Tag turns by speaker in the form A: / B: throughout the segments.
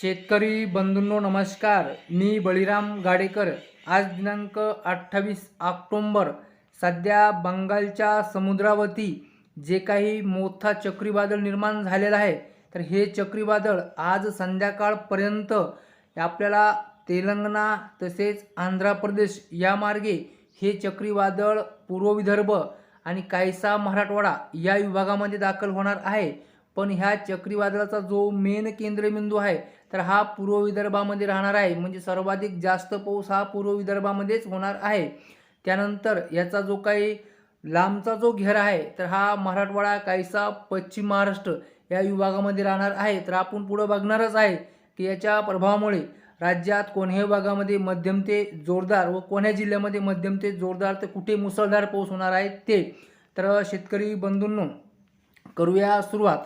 A: शेतकरी बंधूंनो नमस्कार. मी बळीराम गाडेकर. आज दिनांक अठ्ठावीस ऑक्टोंबर सध्या बंगालच्या समुद्रावरती जे काही मोठा चक्रीवादळ निर्माण झालेलं आहे तर हे चक्रीवादळ आज संध्याकाळपर्यंत आपल्याला तेलंगणा तसेच आंध्र प्रदेश या मार्गे हे चक्रीवादळ पूर्व विदर्भ आणि काहीसा मराठवाडा या विभागामध्ये दाखल होणार आहे. पण ह्या चक्रीवादळाचा जो मेन केंद्रबिंदू आहे तर हा पूर्व विदर्भामध्ये राहणार आहे. म्हणजे सर्वाधिक जास्त पाऊस हा पूर्व विदर्भामध्येच होणार आहे. त्यानंतर याचा जो काही लांबचा जो घेरा आहे तर हा मराठवाडा काहीसा पश्चिम महाराष्ट्र या विभागामध्ये राहणार आहे. तर आपण पुढं बघणारच आहे की याच्या प्रभावामुळे राज्यात कोणत्याही भागामध्ये मध्यम ते जोरदार व कोण्या जिल्ह्यामध्ये मध्यम ते जोरदार तर कुठे मुसळधार पाऊस होणार आहे ते तर शेतकरी बंधूंनो करूया सुरुवात.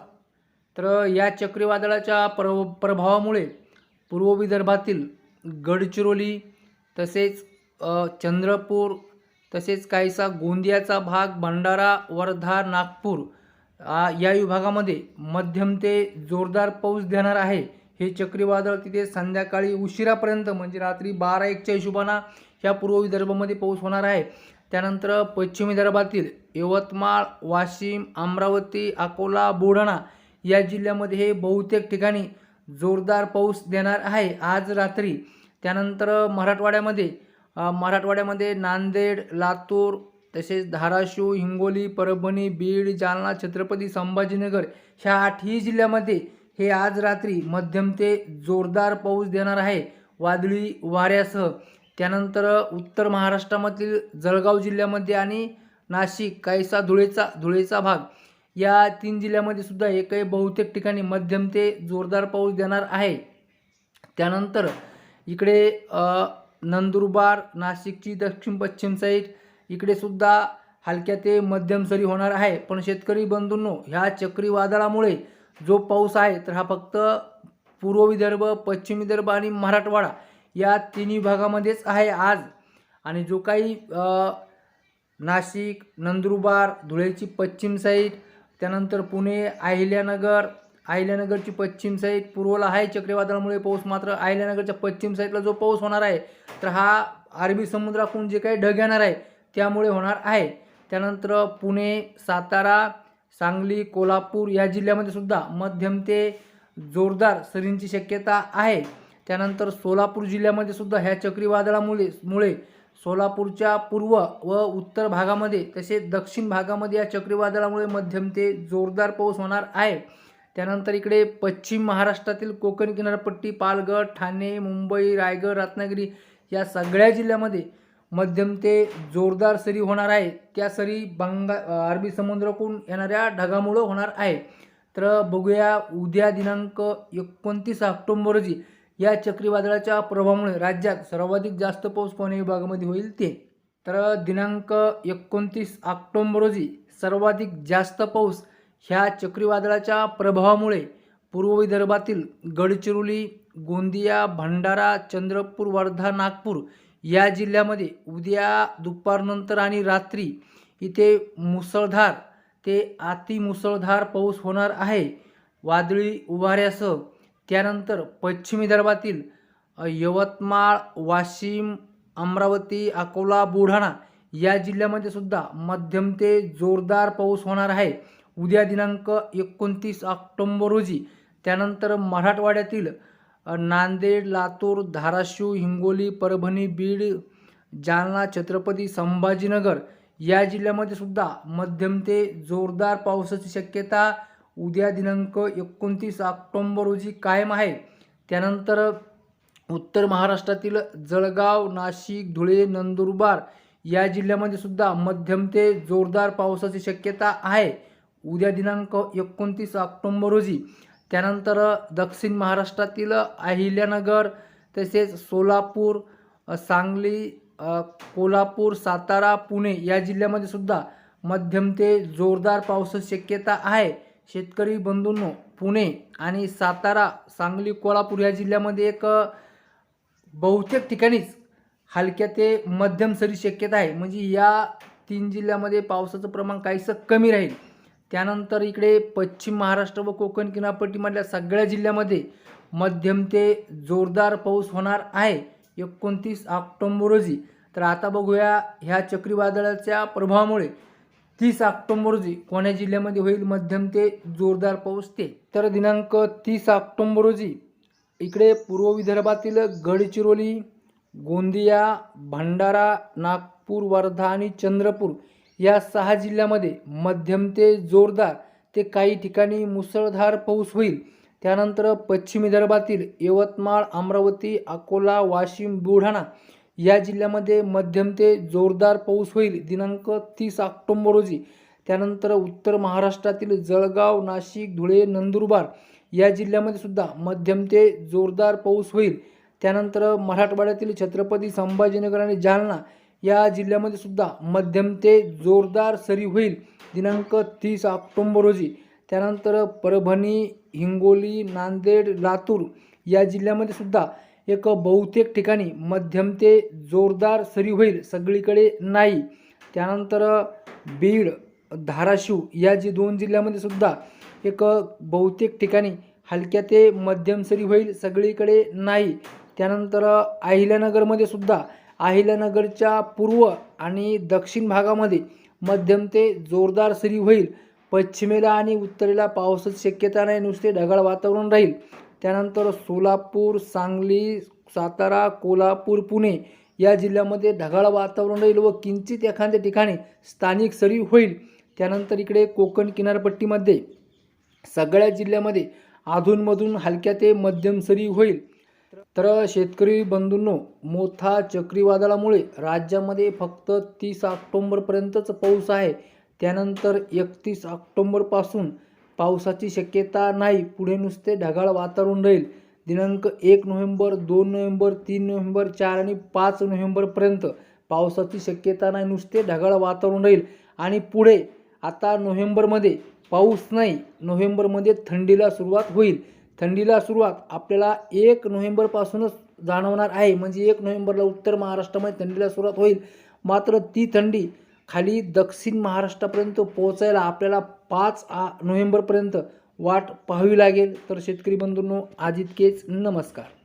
A: तर या चक्रीवादळाच्या प्र प्रभावामुळे पूर्व विदर्भातील गडचिरोली तसेच चंद्रपूर तसेच काहीसा गोंदियाचा भाग भंडारा वर्धा नागपूर या विभागामध्ये मध्यम ते जोरदार पाऊस देणार आहे. हे चक्रीवादळ तिथे संध्याकाळी उशिरापर्यंत म्हणजे रात्री बारा एकच्या हिशोबानं ह्या पूर्व विदर्भामध्ये पाऊस होणार आहे. त्यानंतर पश्चिम विदर्भातील यवतमाळ वाशिम अमरावती अकोला बुलढाणा या जिल्ह्यामध्ये हे बहुतेक ठिकाणी जोरदार पाऊस देणार आहे. आज रात्री त्यानंतर मराठवाड्यामध्ये मराठवाड्यामध्ये नांदेड लातूर तसेच धाराशिव हिंगोली परभणी बीड जालना छत्रपती संभाजीनगर ह्या आठही जिल्ह्यामध्ये हे आज रात्री मध्यम ते जोरदार पाऊस देणार आहे वादळी वाऱ्यासह. त्यानंतर उत्तर महाराष्ट्रामधील जळगाव जिल्ह्यामध्ये आणि नाशिक काहीसा धुळेचा धुळेचा भाग या तीन जिल्ह्यामध्ये सुद्धा एकही बहुतेक ठिकाणी मध्यम ते जोरदार पाऊस देणार आहे. त्यानंतर इकडे नंदुरबार नाशिकची दक्षिण पश्चिम साईड इकडे सुद्धा हलक्या ते मध्यम सरी होणार आहे. पण शेतकरी बंधूंनो ह्या चक्रीवादळामुळे जो पाऊस आहे तर हा फक्त पूर्व विदर्भ पश्चिम विदर्भ आणि मराठवाडा या तिन्ही भागामध्येच आहे आज. आणि जो काही नाशिक नंदुरबार धुळेची पश्चिम साईड त्यानंतर पुणे अहिल्यानगर अहिल्यानगरची पश्चिम साईड पूर्वला आहे चक्रीवादळामुळे पाऊस मात्र अहिल्यानगरच्या पश्चिम साईडला जो पाऊस होणार आहे तर हा अरबी समुद्राकडून जे काही ढग येणार आहे त्यामुळे होणार आहे. त्यानंतर पुणे सातारा सांगली कोल्हापूर या जिल्ह्यामध्ये सुद्धा मध्यम ते जोरदार सरींची शक्यता आहे. त्यानंतर सोलापूर जिल्ह्यामध्ये सुद्धा ह्या चक्रीवादळामुळे मुळे सोलापूरच्या पूर्व व उत्तर भागामध्ये तसेच दक्षिण भागामध्ये या चक्रीवादळामुळे मध्यम ते जोरदार पाऊस होणार आहे. त्यानंतर इकडे पश्चिम महाराष्ट्रातील कोकण किनारपट्टी पालघर ठाणे मुंबई रायगड रत्नागिरी या सगळ्या जिल्ह्यामध्ये मध्यम ते जोरदार सरी होणार आहे. त्या सरी बंगा अरबी समुद्राकडून येणाऱ्या ढगामुळं होणार आहे. तर बघूया उद्या दिनांक एकोणतीस ऑक्टोंबर रोजी या चक्रीवादळाच्या प्रभावामुळे राज्यात सर्वाधिक जास्त पाऊस कोण्या विभागामध्ये होईल ते. तर दिनांक एकोणतीस ऑक्टोंबर रोजी सर्वाधिक जास्त पाऊस ह्या चक्रीवादळाच्या प्रभावामुळे पूर्व विदर्भातील गडचिरोली गोंदिया भंडारा चंद्रपूर वर्धा नागपूर या जिल्ह्यामध्ये उद्या दुपारनंतर आणि रात्री इथे मुसळधार ते अतिमुसळधार पाऊस होणार आहे. वादळी उभाऱ्यासह त्यानंतर पश्चिम विदर्भातील यवतमाळ वाशिम अमरावती अकोला बुलढाणा या जिल्ह्यामध्ये सुद्धा मध्यम ते जोरदार पाऊस होणार आहे. उद्या दिनांक एकोणतीस ऑक्टोंबर रोजी. त्यानंतर मराठवाड्यातील नांदेड लातूर धाराशिव हिंगोली परभणी बीड जालना छत्रपती संभाजीनगर या जिल्ह्यामध्ये सुद्धा मध्यम ते जोरदार पावसाची शक्यता उद्या दिनांक एकोणतीस ऑक्टोंबर रोजी कायम आहे. त्यानंतर उत्तर महाराष्ट्रातील जळगाव नाशिक धुळे नंदुरबार या जिल्ह्यामध्ये सुद्धा मध्यम ते जोरदार पावसाची शक्यता आहे. उद्या दिनांक एकोणतीस ऑक्टोंबर रोजी. त्यानंतर दक्षिण महाराष्ट्रातील अहिल्यानगर तसेच सोलापूर सांगली कोल्हापूर सातारा पुणे या जिल्ह्यामध्ये सुद्धा मध्यम ते जोरदार पावसाची शक्यता आहे. शेतकरी बंधूंनो पुणे आणि सातारा सांगली कोल्हापूर या जिल्ह्यामध्ये एक बहुतेक ठिकाणीच हलक्या ते मध्यम सरी शक्यता आहे. म्हणजे या तीन जिल्ह्यामध्ये पावसाचं प्रमाण काहीसं कमी राहील. त्यानंतर इकडे पश्चिम महाराष्ट्र व कोकण किनारपट्टीमधल्या सगळ्या जिल्ह्यामध्ये मध्यम ते जोरदार पाऊस होणार आहे. एकोणतीस ऑक्टोंबर रोजी. तर आता बघूया ह्या चक्रीवादळाच्या प्रभावामुळे तीस ऑक्टोंबर रोजी कोण्या जिल्ह्यामध्ये होईल मध्यम ते जोरदार पाऊस ते. तर दिनांक तीस ऑक्टोंबर रोजी इकडे पूर्व विदर्भातील गडचिरोली गोंदिया भंडारा नागपूर वर्धा आणि चंद्रपूर या सहा जिल्ह्यामध्ये मध्यम ते जोरदार ते काही ठिकाणी मुसळधार पाऊस होईल. त्यानंतर पश्चिम विदर्भातील यवतमाळ अमरावती अकोला वाशिम बुलढाणा या जिल्ह्यामध्ये मध्यम ते जोरदार पाऊस होईल. दिनांक तीस ऑक्टोंबर रोजी. त्यानंतर उत्तर महाराष्ट्रातील जळगाव नाशिक धुळे नंदुरबार या जिल्ह्यामध्ये सुद्धा मध्यम ते जोरदार पाऊस होईल. त्यानंतर मराठवाड्यातील छत्रपती संभाजीनगर आणि जालना या जिल्ह्यामध्ये सुद्धा मध्यम ते जोरदार सरी होईल. दिनांक तीस ऑक्टोंबर रोजी. त्यानंतर परभणी हिंगोली नांदेड लातूर या जिल्ह्यामध्ये सुद्धा एक बहुतेक ठिकाणी मध्यम ते जोरदार सरी होईल सगळीकडे नाही. त्यानंतर बीड धाराशिव या जी दोन जिल्ह्यामध्ये सुद्धा एक बहुतेक ठिकाणी हलक्या ते मध्यम सरी होईल सगळीकडे नाही. त्यानंतर अहिल्यानगरमध्ये सुद्धा अहिल्यानगरच्या पूर्व आणि दक्षिण भागामध्ये मध्यम ते जोरदार सरी होईल. पश्चिमेला आणि उत्तरेला पावसाची शक्यता नाही नुसते ढगाळ वातावरण राहील. त्यानंतर सोलापूर सांगली सातारा कोल्हापूर पुणे या जिल्ह्यामध्ये ढगाळ वातावरण राहील व किंचित एखाद्या ठिकाणी स्थानिक सरी होईल. त्यानंतर इकडे कोकण किनारपट्टीमध्ये सगळ्या जिल्ह्यामध्ये अधूनमधून हलक्या ते मध्यम सरी होईल. तर शेतकरी बंधूंनो मोठा चक्रीवादळामुळे राज्यामध्ये फक्त तीस ऑक्टोंबरपर्यंतच पाऊस आहे. त्यानंतर एकतीस ऑक्टोंबरपासून पावसाची शक्यता नाही. पुढे नुसते ढगाळ वातावरण राहील. दिनांक एक नोव्हेंबर दोन नोव्हेंबर तीन नोव्हेंबर चार आणि पाच नोव्हेंबरपर्यंत पावसाची शक्यता नाही. नुसते ढगाळ वातावरण राहील. आणि पुढे आता नोव्हेंबरमध्ये पाऊस नाही. नोव्हेंबरमध्ये थंडीला सुरुवात होईल. थंडीला सुरुवात आपल्याला एक नोव्हेंबरपासूनच जाणवणार आहे. म्हणजे एक नोव्हेंबरला उत्तर महाराष्ट्रामध्ये थंडीला सुरुवात होईल. मात्र ती थंडी खाली दक्षिण महाराष्ट्रापर्यंत पोहोचायला आपल्याला पाच आ नोव्हेंबरपर्यंत वाट पाहावी लागेल. तर शेतकरी बंधूंनो आज इतकेच. नमस्कार.